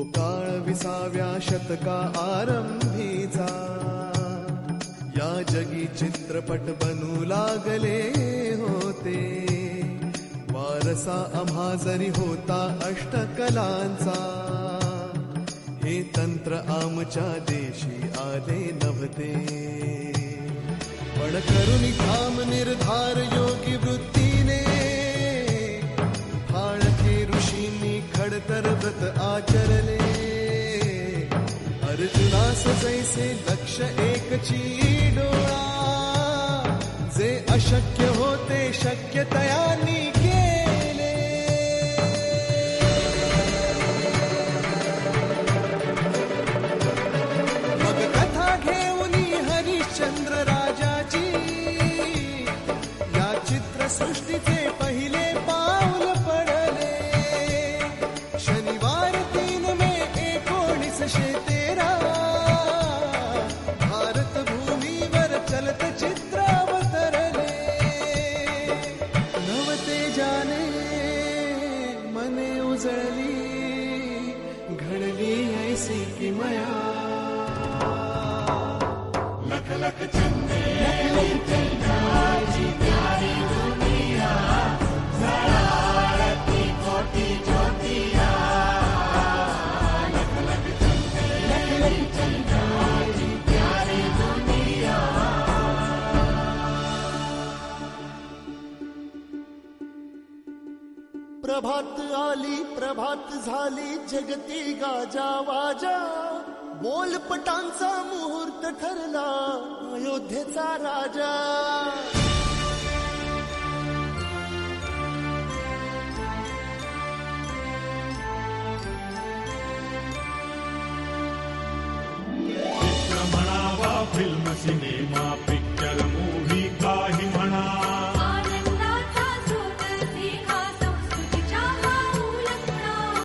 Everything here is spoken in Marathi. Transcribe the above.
तो काळ विसाव्या शतका आरंभीचा. या जगी चित्रपट बनू लागले होते. वारसा आम्हा जरी होता अष्टकलांचा. हे तंत्र आमच्या देशी आले नव्हते. पण करुणी काम निर्धार योगी अर्जुनास जैसे लक्ष एकची डोळा जे अशक्य होते शक्य तयानी केले. मग कथा घेऊन हरिश्चंद्र राजाची या चित्रसृष्टीचे एकोणीसशे ऐसी भारत लख लख चंद प्रभात आली प्रभात झाली जगती गाजा वाजा. बोलपटांचा मुहूर्त ठरला अयोध्येचा राजा.